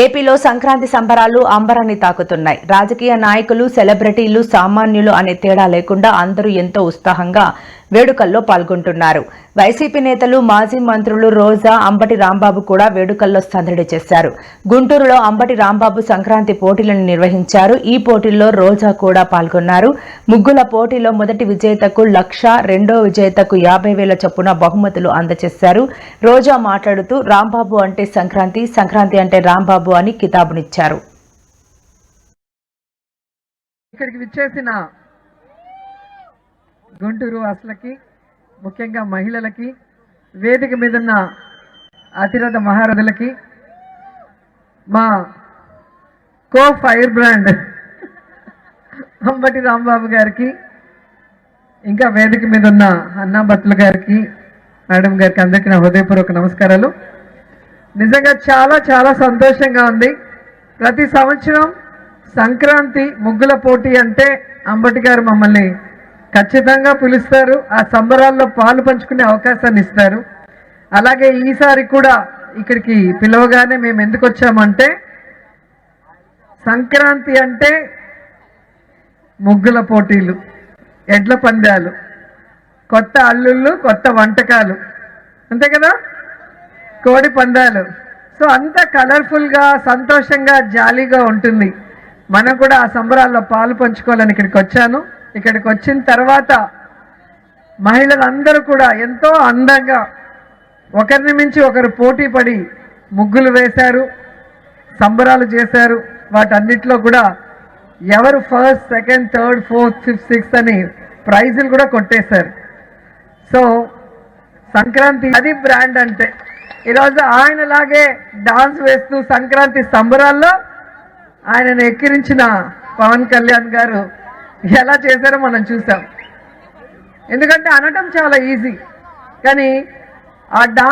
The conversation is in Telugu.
ఏపీలో సంక్రాంతి సంబరాలు అంబరాన్ని తాకుతున్నాయి. రాజకీయ నాయకులు సెలబ్రిటీలు సామాన్యులు అనే తేడా లేకుండా అందరూ ఎంతో ఉత్సాహంగా వేడుకల్లో పాల్గొంటున్నారు. వైసీపీ నేతలు మాజీ మంత్రులు రోజా అంబటి రాంబాబు కూడా వేడుకల్లో సందడి చేశారు. గుంటూరులో అంబటి రాంబాబు సంక్రాంతి పోటీలను నిర్వహించారు. ఈ పోటీల్లో రోజా కూడా పాల్గొన్నారు. ముగ్గుల పోటీలో మొదటి విజేతకు లక్ష రెండో విజేతకు యాభై వేల చొప్పున బహుమతులు అందజేశారు. రోజా మాట్లాడుతూ రాంబాబు అంటే సంక్రాంతి సంక్రాంతి అంటే రాంబాబు అని కితాబునిచ్చారు. ఇక్కడికి విచ్చేసిన గుంటూరు వాసులకి ముఖ్యంగా మహిళలకి వేదిక మీద ఉన్న అతిరథ మహారథులకి మా co fire brand Ambati Rambabu గారికి ఇంకా వేదిక మీద ఉన్న అన్నా భట్ల గారికి మేడం గారికి అందరికీ నా హృదయపూర్వక నమస్కారాలు. నిజంగా చాలా చాలా సంతోషంగా ఉంది. ప్రతి సంవత్సరం సంక్రాంతి ముగ్గుల పోటీ అంటే అంబటి గారు మమ్మల్ని ఖచ్చితంగా పిలుస్తారు. ఆ సంబరాల్లో పాలు పంచుకునే అవకాశాన్ని ఇస్తారు. అలాగే ఈసారి కూడా ఇక్కడికి పిలవగానే మేము ఎందుకు వచ్చామంటే సంక్రాంతి అంటే ముగ్గుల పోటీలు ఎడ్ల పందాలు కొత్త అల్లుళ్ళు కొత్త వంటకాలు. అంతే కదా? కోడి పందాలు. సో అంత కలర్ఫుల్గా సంతోషంగా జాలీగా ఉంటుంది. మనం కూడా ఆ సంబరాల్లో పాలు పంచుకోవాలని ఇక్కడికి వచ్చాను. ఇక్కడికి వచ్చిన తర్వాత మహిళలందరూ కూడా ఎంతో అందంగా ఒకరిని మించి ఒకరు పోటీ పడి ముగ్గులు వేశారు సంబరాలు చేశారు. వాటన్నిటిలో కూడా ఎవరు first second third fourth fifth sixth అని ప్రైజులు కూడా కొట్టేశారు. సో సంక్రాంతి అది బ్రాండ్ అంటే. ఈరోజు ఆయనలాగే డాన్స్ వేస్తూ సంక్రాంతి సంబరాల్లో ఆయనను ఎక్కిరించిన పవన్ కళ్యాణ్ గారు ఎలా చేశారో మనం చూసాం. ఎందుకంటే అనటం చాలా ఈజీ. కానీ ఆ డాన్స్